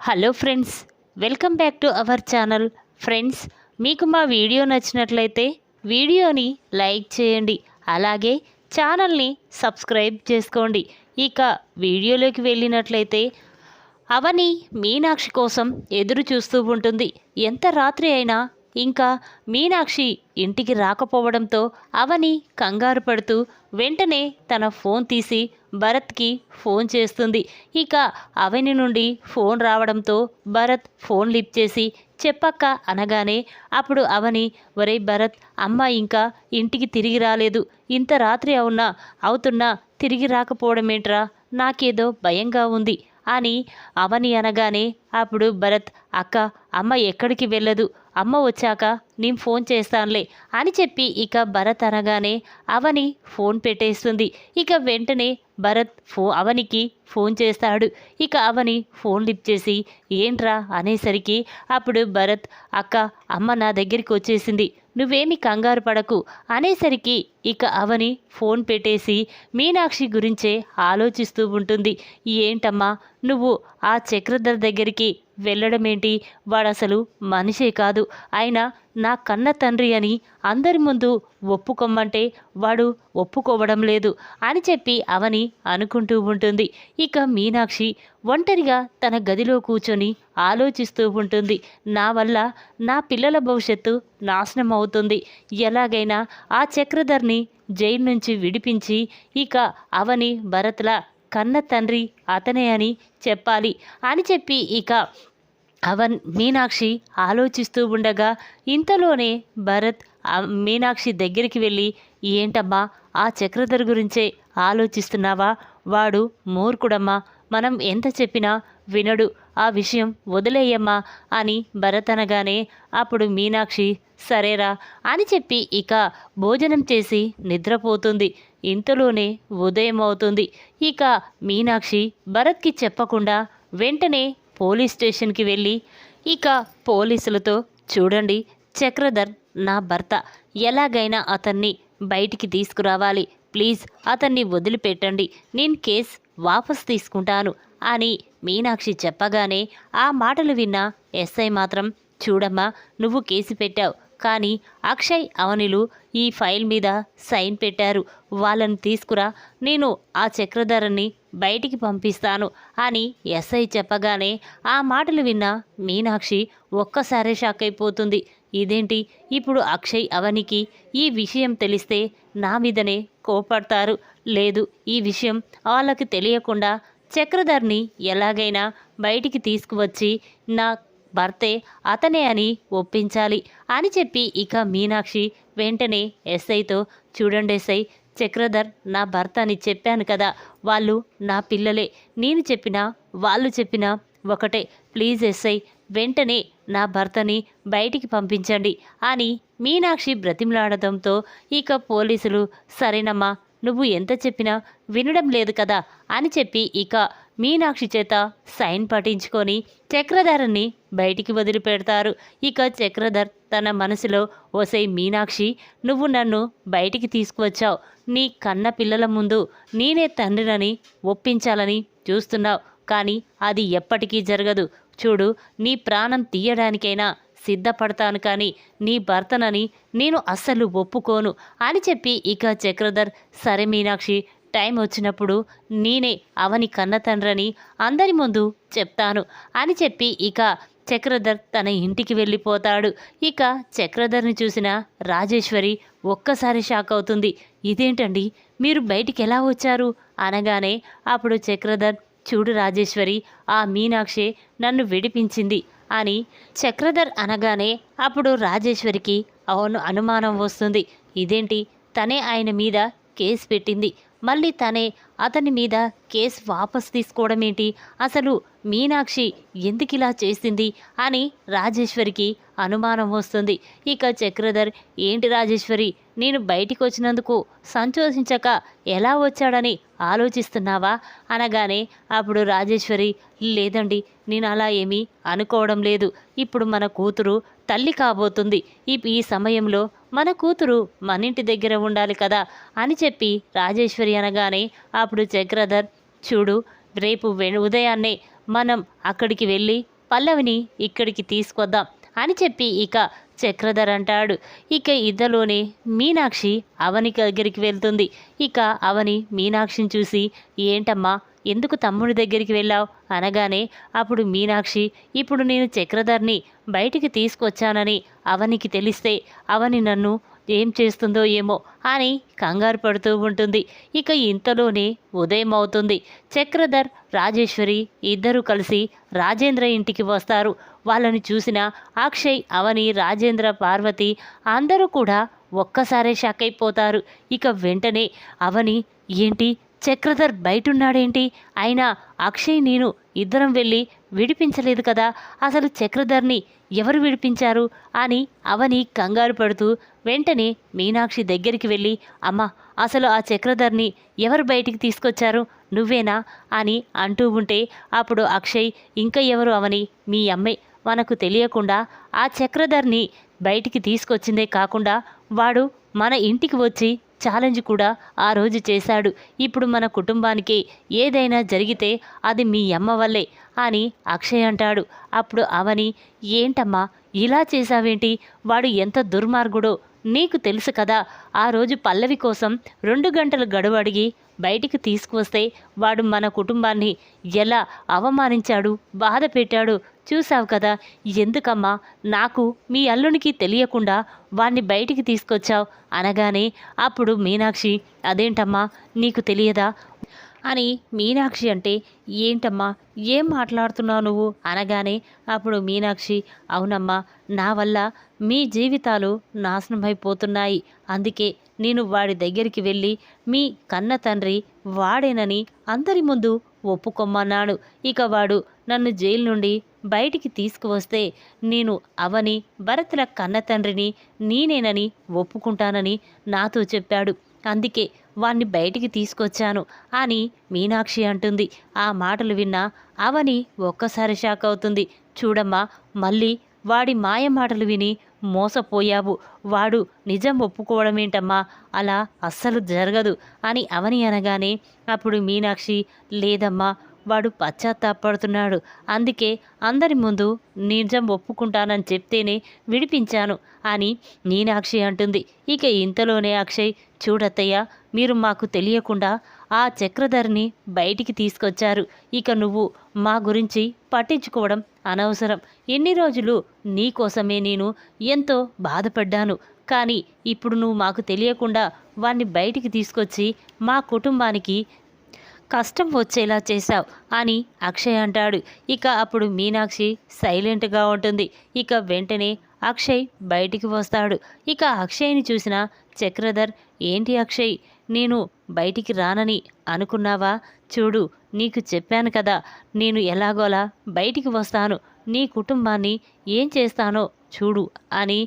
Hello friends welcome back to our channel. Friends మీకు మా video నచ్చినట్లయితే వీడియోని లైక్ చేయండి అలాగే ఛానల్ని సబ్స్క్రైబ్ చేసుకోండి. ఇక వీడియోలోకి వెళ్ళినట్లయితే అవని మీనాక్షి కోసం ఎదురు చూస్తూ ఉంటుంది. ఎంత రాత్రి అయినా ఇంకా మీనాక్షి ఇంటికి రాకపోవడంతో అవని కంగారు పడుతూ వెంటనే తన ఫోన్ తీసి భరత్కి ఫోన్ చేస్తుంది. ఇక అవని నుండి ఫోన్ రావడంతో భరత్ ఫోన్ లిప్ చేసి చెప్పక్క అనగానే అప్పుడు అవని ఒరే భరత్ అమ్మ ఇంకా ఇంటికి తిరిగి రాలేదు. ఇంత రాత్రి అవునా? అవుతున్నా తిరిగి రాకపోవడమేంట్రా? నాకేదో భయంగా ఉంది. అని అవని అనగానే అప్పుడు భరత్ అక్క అమ్మ ఎక్కడికి వెళ్ళదు? అమ్మ వచ్చాక నేను ఫోన్ చేస్తానులే అని చెప్పి ఇక భరత్ అనగానే అవని ఫోన్ పెట్టేస్తుంది. ఇక వెంటనే భరత్ ఫో అవనికి ఫోన్ చేస్తాడు. ఇక అవని ఫోన్ లిప్ చేసి ఏంట్రా? అనేసరికి అప్పుడు భరత్ అక్క అమ్మ నా దగ్గరికి వచ్చేసింది. నువ్వేమి కంగారు పడకు అనేసరికి ఇక అవని ఫోన్ పెట్టేసి మీనాక్షి గురించే ఆలోచిస్తూ ఉంటుంది. ఏంటమ్మా నువ్వు ఆ చక్రధర్ దగ్గరికి వెళ్ళడం ఏంటి మనిషే కాదు. ఆయన నా కన్న తండ్రి అని అందరి ముందు ఒప్పుకోమ్మంటే వాడు ఒప్పుకోవడం లేదు అని చెప్పి అవని అనుకుంటూ ఉంటుంది. ఇక మీనాక్షి ఒంటరిగా తన గదిలో కూర్చొని ఆలోచిస్తూ ఉంటుంది. నా వల్ల నా పిల్లల భవిష్యత్తు నాశనం అవుతుంది ఎలాగైనా ఆ చక్రధర్ని జైలు నుంచి విడిపించి ఇక అవని భరత్ల కన్న తండ్రి అతనే అని చెప్పాలి. అని చెప్పి ఇక అవన్ మీనాక్షి ఆలోచిస్తూ ఉండగా ఇంతలోనే భరత్ మీనాక్షి దగ్గరికి వెళ్ళి ఏంటమ్మా ఆ చక్రధర్ గురించే ఆలోచిస్తున్నావా? వాడు మూర్ఖుడమ్మా. మనం ఎంత చెప్పినా వినడు. ఆ విషయం వదిలేయమ్మా అని భరత్ అనగానే అప్పుడు మీనాక్షి సరేరా అని చెప్పి ఇక భోజనం చేసి నిద్రపోతుంది. ఇంతలోనే ఉదయం అవుతుంది ఇక మీనాక్షి భరత్కి చెప్పకుండా వెంటనే పోలీస్ స్టేషన్కి వెళ్ళి ఇక పోలీసులతో చూడండి చక్రధర్ నా భర్త ఎలాగైనా అతన్ని బయటికి తీసుకురావాలి. ప్లీజ్ అతన్ని వదిలిపెట్టండి. నేను కేస్ వాపస్ తీసుకుంటాను. అని మీనాక్షి చెప్పగానే ఆ మాటలు విన్న ఎస్ఐ మాత్రం చూడమ్మా నువ్వు కేసు పెట్టావు. కానీ అక్షయ్ అవనిలు ఈ ఫైల్ మీద సైన్ పెట్టారు. వాళ్ళని తీసుకురా. నేను ఆ చక్రధరని బయటికి పంపిస్తాను అని ఎస్ఐ చెప్పగానే ఆ మాటలు విన్న మీనాక్షి ఒక్కసారే షాక్ అయిపోతుంది. ఇదేంటి? ఇప్పుడు అక్షయ్ అవనికి ఈ విషయం తెలిస్తే నా మీదనే కోపడతారు. లేదు ఈ విషయం వాళ్ళకి తెలియకుండా చక్రధర్ని ఎలాగైనా బయటికి తీసుకువచ్చి నా భర్తే అతనే అని ఒప్పించాలి అని చెప్పి ఇక మీనాక్షి వెంటనే ఎస్ఐతో చూడండి ఎస్ఐ చక్రధర్ నా భర్త అని చెప్పాను కదా వాళ్ళు నా పిల్లలే నేను చెప్పినా వాళ్ళు చెప్పినా ఒకటే ప్లీజ్ ఎస్ఐ వెంటనే నా భర్తని బయటికి పంపించండి అని మీనాక్షి బ్రతిమలాడడంతో ఇక పోలీసులు సరేనమ్మా నువ్వు ఎంత చెప్పినా వినడం లేదు కదా అని చెప్పి ఇక మీనాక్షి చేత సైన్ పట్టించుకొని చక్రధర్ని బయటికి వదిలిపెడతారు. ఇక చక్రధర్ తన మనసులో ఓసై మీనాక్షి నువ్వు నన్ను బయటికి తీసుకువచ్చావు. నీ కన్న పిల్లల ముందు నేనే తండ్రినని ఒప్పించాలని చూస్తున్నావు. కానీ అది ఎప్పటికీ జరగదు. చూడు నీ ప్రాణం తీయడానికైనా సిద్ధపడతాను కానీ నీ భర్తనని నేను అస్సలు ఒప్పుకోను అని చెప్పి ఇక చక్రధర్ సరే మీనాక్షి టైం వచ్చినప్పుడు నేనే అవని కన్న తండ్రని అందరి ముందు చెప్తాను అని చెప్పి ఇక చక్రధర్ తన ఇంటికి వెళ్ళిపోతాడు. ఇక చక్రధర్ని చూసిన రాజేశ్వరి ఒక్కసారి షాక్ అవుతుంది. ఇదేంటండి? మీరు బయటికి ఎలా వచ్చారు? అనగానే అప్పుడు చక్రధర్ చూడు రాజేశ్వరి ఆ మీనాక్షే నన్ను విడిపించింది. అని చక్రధర్ అనగానే అప్పుడు రాజేశ్వరికి అవును అనుమానం వస్తుంది. ఇదేంటి? తనే ఆయన మీద కేసు పెట్టింది. మళ్ళీ తనే అతని మీద కేసు వాపస్ తీసుకోవడం ఏంటి అసలు మీనాక్షి ఎందుకు ఇలా చేసింది? అని రాజేశ్వరికి అనుమానం వస్తుంది. ఇక చక్రధర్ ఏంటి రాజేశ్వరి? నేను బయటికి వచ్చినందుకు సంతోషించక ఎలా వచ్చాడని ఆలోచిస్తున్నావా? అనగానే అప్పుడు రాజేశ్వరి లేదండి నేను అలా ఏమీ అనుకోవడం లేదు. ఇప్పుడు మన కూతురు తల్లి కాబోతుంది. ఈ ఈ సమయంలో మన కూతురు మన ఇంటి దగ్గర ఉండాలి కదా అని చెప్పి రాజేశ్వరి అనగానే అప్పుడు చక్రధర్ చూడు రేపు వె ఉదయాన్నే మనం అక్కడికి వెళ్ళి పల్లవిని ఇక్కడికి తీసుకొద్దాం అని చెప్పి ఇక చక్రధర్ అంటాడు. ఇక ఇద్దలోనే మీనాక్షి అవని దగ్గరికి వెళ్తుంది. ఇక అవని మీనాక్షిని చూసి ఏంటమ్మా ఎందుకు తమ్ముడి దగ్గరికి వెళ్ళావు? అనగానే అప్పుడు మీనాక్షి ఇప్పుడు నేను చక్రధర్ని బయటికి తీసుకొచ్చానని అవనికి తెలిస్తే అవని నన్ను ఏం చేస్తుందో ఏమో అని కంగారు పడుతూ ఉంటుంది. ఇక ఇంతలోనే ఉదయం అవుతుంది. చక్రధర్ రాజేశ్వరి ఇద్దరూ కలిసి రాజేంద్ర ఇంటికి వస్తారు. వాళ్ళని చూసిన అక్షయ్ అవని రాజేంద్ర పార్వతి అందరూ కూడా ఒక్కసారే షాక్ అయిపోతారు. ఇక వెంటనే అవని ఏంటి? చక్రధర్ బయటున్నాడేంటి? అయినా అక్షయ్ నేను ఇద్దరం వెళ్ళి విడిపించలేదు కదా. అసలు చక్రధర్ని ఎవరు విడిపించారు? అని అవని కంగారు పడుతూ వెంటనే మీనాక్షి దగ్గరికి వెళ్ళి అమ్మ అసలు ఆ చక్రధర్ని ఎవరు బయటికి తీసుకొచ్చారు? నువ్వేనా? అని అంటూ ఉంటే అప్పుడు అక్షయ్ ఇంకా ఎవరు అవని? మీ అమ్మే. మనకు తెలియకుండా ఆ చక్రధర్ని బయటికి తీసుకొచ్చిందే కాకుండా వాడు మన ఇంటికి వచ్చి ఛాలెంజ్ కూడా ఆ రోజు చేశాడు. ఇప్పుడు మన కుటుంబానికి ఏదైనా జరిగితే అది మీ అమ్మ వల్లే అని అక్షయ్ అంటాడు. అప్పుడు అవని ఏంటమ్మా ఇలా చేశావేంటి? వాడు ఎంత దుర్మార్గుడో నీకు తెలుసు కదా ఆ రోజు పల్లవి కోసం రెండు గంటలు గడువు అడిగి బయటికి తీసుకువస్తే వాడు మన కుటుంబాన్ని ఎలా అవమానించాడు బాధ పెట్టాడు చూసావు కదా. ఎందుకమ్మా నాకు మీ అల్లునికి తెలియకుండా వాణ్ణి బయటికి తీసుకొచ్చావు అనగానే అప్పుడు మీనాక్షి అదేంటమ్మా నీకు తెలియదా? అని మీనాక్షి అంటే ఏంటమ్మా ఏం మాట్లాడుతున్నావు నువ్వు? అనగానే అప్పుడు మీనాక్షి అవునమ్మా నా వల్ల మీ జీవితాలు నాశనమైపోతున్నాయి. అందుకే నేను వాడి దగ్గరికి వెళ్ళి మీ కన్న తండ్రి వాడేనని అందరి ముందు ఒప్పుకొమ్మన్నాడు. ఇక వాడు నన్ను జైలు నుండి బయటికి తీసుకువస్తే నేను అవని భరతుల కన్న తండ్రిని నేనేనని ఒప్పుకుంటానని నాతో చెప్పాడు. అందుకే వాణ్ణి బయటికి తీసుకొచ్చాను అని మీనాక్షి అంటుంది. ఆ మాటలు విన్నా అవని ఒక్కసారి షాక్ అవుతుంది. చూడమ్మా మళ్ళీ వాడి మాయ మాటలు విని మోసపోయావు. వాడు నిజం ఒప్పుకోవడం ఏంటమ్మా? అలా అస్సలు జరగదు అని అవని అనగానే అప్పుడు మీనాక్షి లేదమ్మా వాడు పశ్చాత్తాపడుతున్నాడు. అందుకే అందరి ముందు నిజం ఒప్పుకుంటానని చెప్తేనే విడిపించాను అని మీనాక్షి అంటుంది. ఇక ఇంతలోనే అక్షయ్ చూడత్తయ్య మీరు మాకు తెలియకుండా ఆ చక్రధరిని బయటికి తీసుకొచ్చారు. ఇక నువ్వు మా గురించి పట్టించుకోవడం అనవసరం. ఎన్ని రోజులు నీకోసమే నేను ఎంతో బాధపడ్డాను. కానీ ఇప్పుడు నువ్వు మాకు తెలియకుండా వాణ్ణి బయటికి తీసుకొచ్చి మా కుటుంబానికి కష్టం వచ్చేలా చేశావు అని అక్షయ్ అంటాడు. ఇక అప్పుడు మీనాక్షి సైలెంట్గా ఉంటుంది. ఇక వెంటనే అక్షయ్ బయటికి వస్తాడు. ఇక అక్షయ్ని చూసిన చక్రధర్ ఏంటి అక్షయ్? నేను బయటికి రానని అనుకున్నావా? చూడు నీకు చెప్పాను కదా నేను ఎలాగోలా బయటికి వస్తాను. నీ కుటుంబాన్ని ఏం చేస్తానో చూడు అని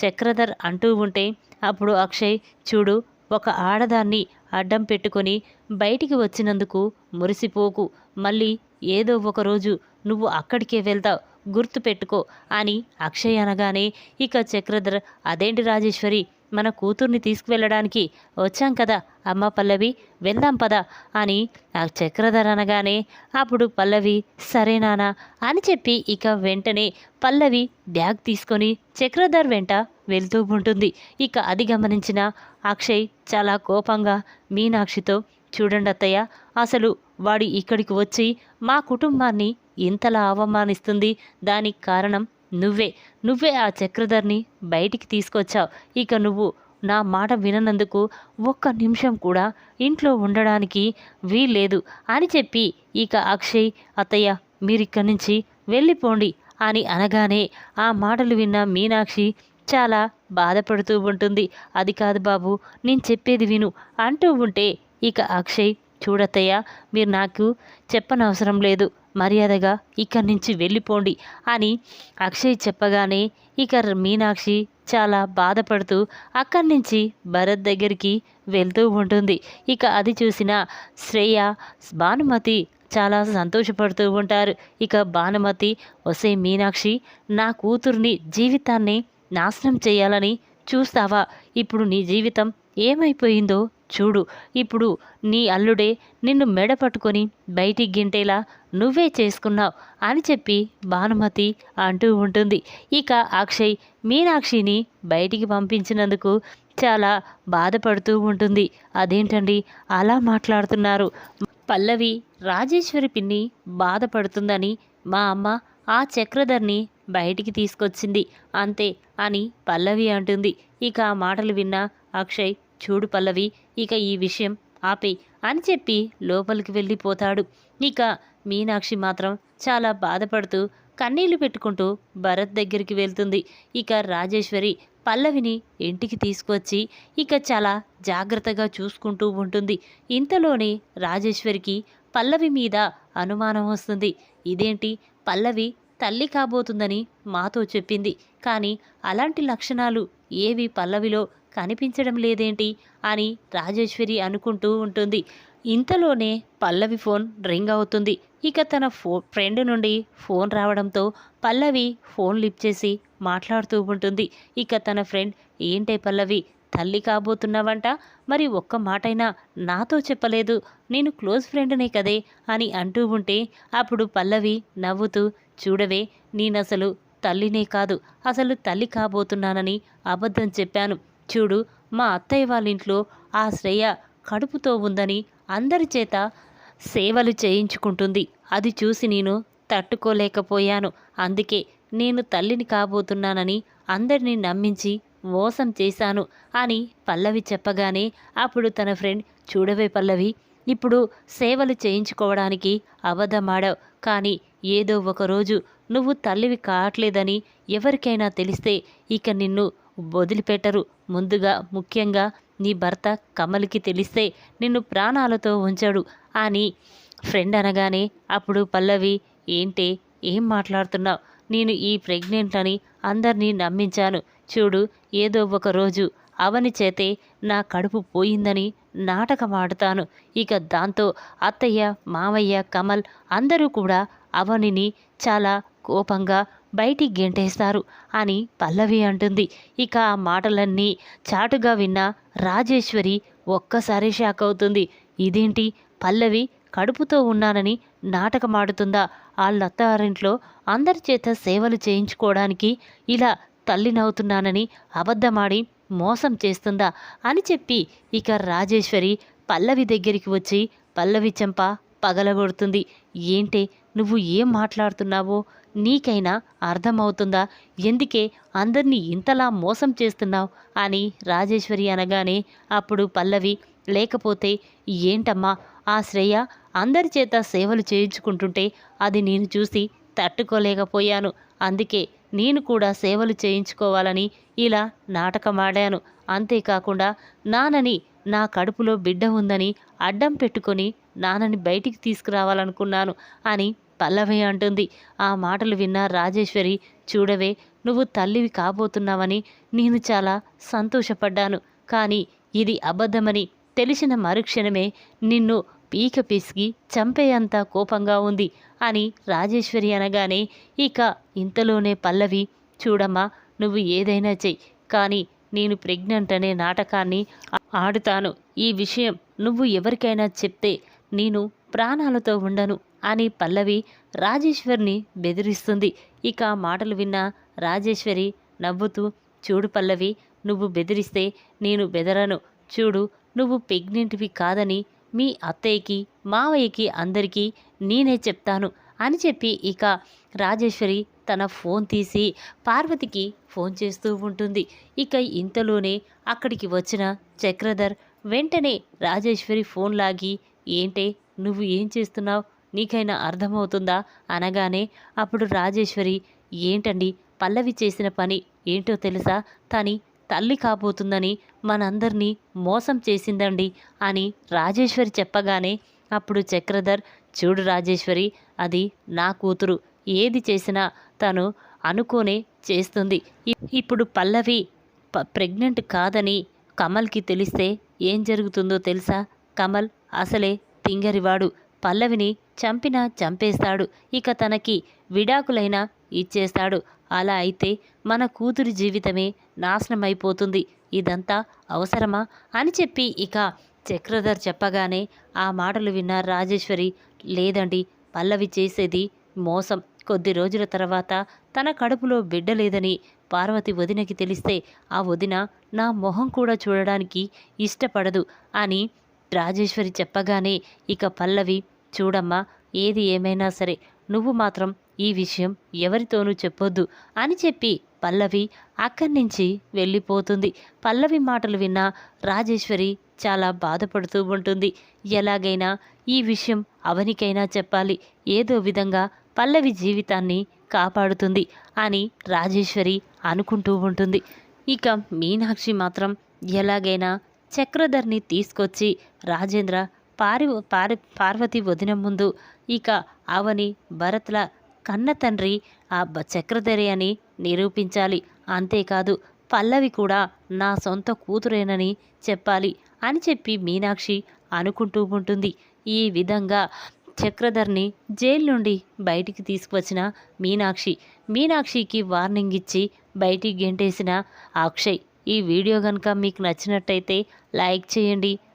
చక్రధర్ అంటూ ఉంటే అప్పుడు అక్షయ్ చూడు ఒక ఆడదాన్ని అడ్డం పెట్టుకొని బయటికి వచ్చినందుకు మురిసిపోకు. మళ్ళీ ఏదో ఒక రోజు నువ్వు అక్కడికే వెళ్తావు గుర్తు పెట్టుకో అని అక్షయ్ అనగానే ఇక చక్రధర్ అదేంటి రాజేశ్వరి మన కూతుర్ని తీసుకువెళ్ళడానికి వచ్చాం కదా అమ్మ పల్లవి? వెళ్దాం పదా అని ఆ చక్రధర అనగానే అప్పుడు పల్లవి సరే నానా అని చెప్పి ఇక వెంటనే పల్లవి బ్యాగ్ తీసుకొని చక్రధర్ వెంట వెళ్తూ ఉంటుంది. ఇక అది గమనించిన అక్షయ్ చాలా కోపంగా మీనాక్షితో చూడండి అత్తయ్య అసలు వాడు ఇక్కడికి వచ్చి మా కుటుంబాన్ని ఇంతలా అవమానిస్తుంది. దానికి కారణం నువ్వే నువ్వే ఆ చక్రధర్ని బయటికి తీసుకొచ్చావు. ఇక నువ్వు నా మాట విననందుకు ఒక్క నిమిషం కూడా ఇంట్లో ఉండడానికి వీల్లేదు అని చెప్పి ఇక అక్షయ్ అత్తయ్య మీరిక్కడి నుంచి వెళ్ళిపోండి అని అనగానే ఆ మాటలు విన్న మీనాక్షి చాలా బాధపడుతూ ఉంటుంది. అది కాదు బాబు నేను చెప్పేది విను అంటూ ఉంటే ఇక అక్షయ్ చూడత్తయ్య మీరు నాకు చెప్పనవసరం లేదు. మర్యాదగా ఇక్కడి నుంచి వెళ్ళిపోండి అని అక్షయ్ చెప్పగానే ఇక మీనాక్షి చాలా బాధపడుతూ అక్కడి నుంచి భరత్ దగ్గరికి వెళ్తూ ఉంటుంది. ఇక అది చూసిన శ్రేయ భానుమతి చాలా సంతోషపడుతూ ఉంటారు. ఇక భానుమతి వసే మీనాక్షి నా కూతుర్ని జీవితాన్ని నాశనం చేయాలని చూస్తావా? ఇప్పుడు నీ జీవితం ఏమైపోయిందో చూడు ఇప్పుడు నీ అల్లుడే నిన్ను మెడ పట్టుకొని బయటికి గింటేలా నువ్వే చేసుకున్నావు అని చెప్పి భానుమతి అంటూ ఉంటుంది. ఇక అక్షయ్ మీనాక్షిని బయటికి పంపించినందుకు చాలా బాధపడుతూ ఉంటుంది. అదేంటండి? అలా మాట్లాడుతున్నారు. పల్లవి రాజేశ్వరి పిన్ని బాధపడుతుందని మా అమ్మ ఆ చక్రధర్ని బయటికి తీసుకొచ్చింది. అంతే అని పల్లవి అంటుంది. ఇక ఆ మాటలు విన్న అక్షయ్ చూడు పల్లవి ఇక ఈ విషయం ఆపే అని చెప్పి లోపలికి వెళ్ళిపోతాడు. ఇక మీనాక్షి మాత్రం చాలా బాధపడుతూ కన్నీళ్ళు పెట్టుకుంటూ భరత్ దగ్గరికి వెళ్తుంది. ఇక రాజేశ్వరి పల్లవిని ఇంటికి తీసుకొచ్చి ఇక చాలా జాగ్రత్తగా చూసుకుంటూ ఉంటుంది. ఇంతలోనే రాజేశ్వరికి పల్లవి మీద అనుమానం వస్తుంది. ఇదేంటి? పల్లవి తల్లి కాబోతుందని మాతో చెప్పింది. కానీ అలాంటి లక్షణాలు ఏవి పల్లవిలో కనిపించడం లేదేంటి? అని రాజేశ్వరి అనుకుంటూ ఉంటుంది. ఇంతలోనే పల్లవి ఫోన్ రింగ్ అవుతుంది. ఇక తన ఫో ఫ్రెండ్ నుండి ఫోన్ రావడంతో పల్లవి ఫోన్ లిఫ్ట్ చేసి మాట్లాడుతూ ఉంటుంది. ఇక తన ఫ్రెండ్ ఏంటే పల్లవి తల్లి కాబోతున్నావంట? మరి ఒక్క మాటైనా నాతో చెప్పలేదు. నేను క్లోజ్ ఫ్రెండ్నే కదే అని అంటూ ఉంటే అప్పుడు పల్లవి నవ్వుతూ చూడవే నేనసలు తల్లినే కాదు. అసలు తల్లి కాబోతున్నానని అబద్ధం చెప్పాను. చూడు మా అత్తయ్య వాళ్ళ ఇంట్లో ఆ శ్రేయ కడుపుతో ఉందని అందరి చేత సేవలు చేయించుకుంటుంది. అది చూసి నేను తట్టుకోలేకపోయాను. అందుకే నేను తల్లిని కాబోతున్నానని అందరినీ నమ్మించి మోసం చేశాను అని పల్లవి చెప్పగానే అప్పుడు తన ఫ్రెండ్ చూడవే పల్లవి ఇప్పుడు సేవలు చేయించుకోవడానికి అబద్ధమాడావు కానీ ఏదో ఒకరోజు నువ్వు తల్లివి కావట్లేదని ఎవరికైనా తెలిస్తే ఇక నిన్ను వదిలిపెట్టరు. ముందుగా ముఖ్యంగా నీ భర్త కమల్కి తెలిస్తే నిన్ను ప్రాణాలతో ఉంచడు. అని ఫ్రెండ్ అనగానే అప్పుడు పల్లవి ఏంటే ఏం మాట్లాడుతున్నావు? నేను ఈ ప్రెగ్నెంట్ అని అందరినీ నమ్మించాను. చూడు ఏదో ఒక రోజు అవని చేతే నా కడుపు పోయిందని నాటకం ఆడుతాను. ఇక దాంతో అత్తయ్య మావయ్య కమల్ అందరూ కూడా అవనిని చాలా కోపంగా బయటికి గెంటేస్తారు అని పల్లవి అంటుంది. ఇక ఆ మాటలన్నీ చాటుగా విన్న రాజేశ్వరి ఒక్కసారి షాక్ అవుతుంది. ఇదేంటి? పల్లవి కడుపుతో ఉన్నానని నాటకమాడుతుందా? వాళ్ళత్తారింట్లో అందరి చేత సేవలు చేయించుకోవడానికి ఇలా తల్లినవుతున్నానని అబద్ధమాడి మోసం చేస్తుందా? అని చెప్పి ఇక రాజేశ్వరి పల్లవి దగ్గరికి వచ్చి పల్లవి చెంప పగలగొడుతుంది. ఏంటే? నువ్వు ఏం మాట్లాడుతున్నావో? నీకైనా అర్థమవుతుందా? ఎందుకే అందరినీ ఇంతలా మోసం చేస్తున్నావు? అని రాజేశ్వరి అనగానే అప్పుడు పల్లవి లేకపోతే ఏంటమ్మా? ఆ శ్రేయ అందరి చేత సేవలు చేయించుకుంటుంటే అది నేను చూసి తట్టుకోలేకపోయాను. అందుకే నేను కూడా సేవలు చేయించుకోవాలని ఇలా నాటకమాడాను. అంతేకాకుండా నానని నా కడుపులో బిడ్డ ఉందని అడ్డం పెట్టుకొని నాన్నని బయటికి తీసుకురావాలనుకున్నాను అని పల్లవి అంటుంది. ఆ మాటలు విన్న రాజేశ్వరి చూడవే నువ్వు తల్లివి కాబోతున్నావని నేను చాలా సంతోషపడ్డాను. కానీ ఇది అబద్ధమని తెలిసిన మరుక్షణమే నిన్ను పీక పిసిగి చంపేంత కోపంగా ఉంది అని రాజేశ్వరి అనగానే ఇక ఇంతలోనే పల్లవి చూడమ్మా నువ్వు ఏదైనా చెయ్యి. కానీ నేను ప్రెగ్నెంట్ అనే నాటకాన్ని ఆడుతాను. ఈ విషయం నువ్వు ఎవరికైనా చెప్తే నేను ప్రాణాలతో ఉండను. అని పల్లవి రాజేశ్వరిని బెదిరిస్తుంది. ఇక మాటలు విన్న రాజేశ్వరి నవ్వుతూ చూడు పల్లవి నువ్వు బెదిరిస్తే నేను బెదరను. చూడు నువ్వు ప్రెగ్నెంట్వి కాదని మీ అత్తయ్యకి మావయ్యకి అందరికీ నేనే చెప్తాను అని చెప్పి ఇక రాజేశ్వరి తన ఫోన్ తీసి పార్వతికి ఫోన్ చేస్తూ ఉంటుంది. ఇక ఇంతలోనే అక్కడికి వచ్చిన చక్రధర్ వెంటనే రాజేశ్వరి ఫోన్ లాగి ఏంటే నువ్వు ఏం చేస్తున్నావు? నీకైనా అర్థమవుతుందా? అనగానే అప్పుడు రాజేశ్వరి ఏంటండి? పల్లవి చేసిన పని ఏంటో తెలుసా? తని తల్లి కాబోతుందని మనందరినీ మోసం చేసిందండి అని రాజేశ్వరి చెప్పగానే అప్పుడు చక్రధర్ చూడు రాజేశ్వరి అది నా కూతురు. ఏది చేసినా తను అనుకోనే చేస్తుంది. ఇప్పుడు పల్లవి ప్రెగ్నెంట్ కాదని కమల్కి తెలిస్తే ఏం జరుగుతుందో తెలుసా? కమల్ అసలే తింగరివాడు. పల్లవిని చంపినా చంపేస్తాడు. ఇక తనకి విడాకులైనా ఇచ్చేస్తాడు. అలా అయితే మన కూతురి జీవితమే నాశనమైపోతుంది. ఇదంతా అవసరమా? అని చెప్పి ఇక చక్రధర్ చెప్పగానే ఆ మాటలు విన్న రాజేశ్వరి లేదండి పల్లవి చేసేది మోసం. కొద్ది రోజుల తర్వాత తన కడుపులో బిడ్డ లేదని పార్వతి వదినకి తెలిస్తే ఆ వదిన నా మొహం కూడా చూడడానికి ఇష్టపడదు అని రాజేశ్వరి చెప్పగానే ఇక పల్లవి చూడమ్మా ఏది ఏమైనా సరే నువ్వు మాత్రం ఈ విషయం ఎవరితోనూ చెప్పొద్దు అని చెప్పి పల్లవి అక్కడి నుంచి వెళ్ళిపోతుంది. పల్లవి మాటలు విన్న రాజేశ్వరి చాలా బాధపడుతూ ఉంటుంది. ఎలాగైనా ఈ విషయం అవనికైనా చెప్పాలి. ఏదో విధంగా పల్లవి జీవితాన్ని కాపాడుతుంది అని రాజేశ్వరి అనుకుంటూ ఉంటుంది. ఇక మీనాక్షి మాత్రం ఎలాగైనా చక్రధర్ని తీసుకొచ్చి రాజేంద్ర పారి పారి పార్వతి వదిన ముందు ఇక అవని భరత్ల కన్న తండ్రి ఆ చక్రధరి అని నిరూపించాలి. అంతేకాదు పల్లవి కూడా నా సొంత కూతురేనని చెప్పాలి అని చెప్పి మీనాక్షి అనుకుంటూ ఉంటుంది. ఈ విధంగా చక్రధర్ని జైలు నుండి బయటికి తీసుకువచ్చిన మీనాక్షి మీనాక్షికి వార్నింగ్ ఇచ్చి బయటికి గెంటేసిన అక్షయ్. ఈ వీడియో కనుక మీకు నచ్చినట్టయితే లైక్ చేయండి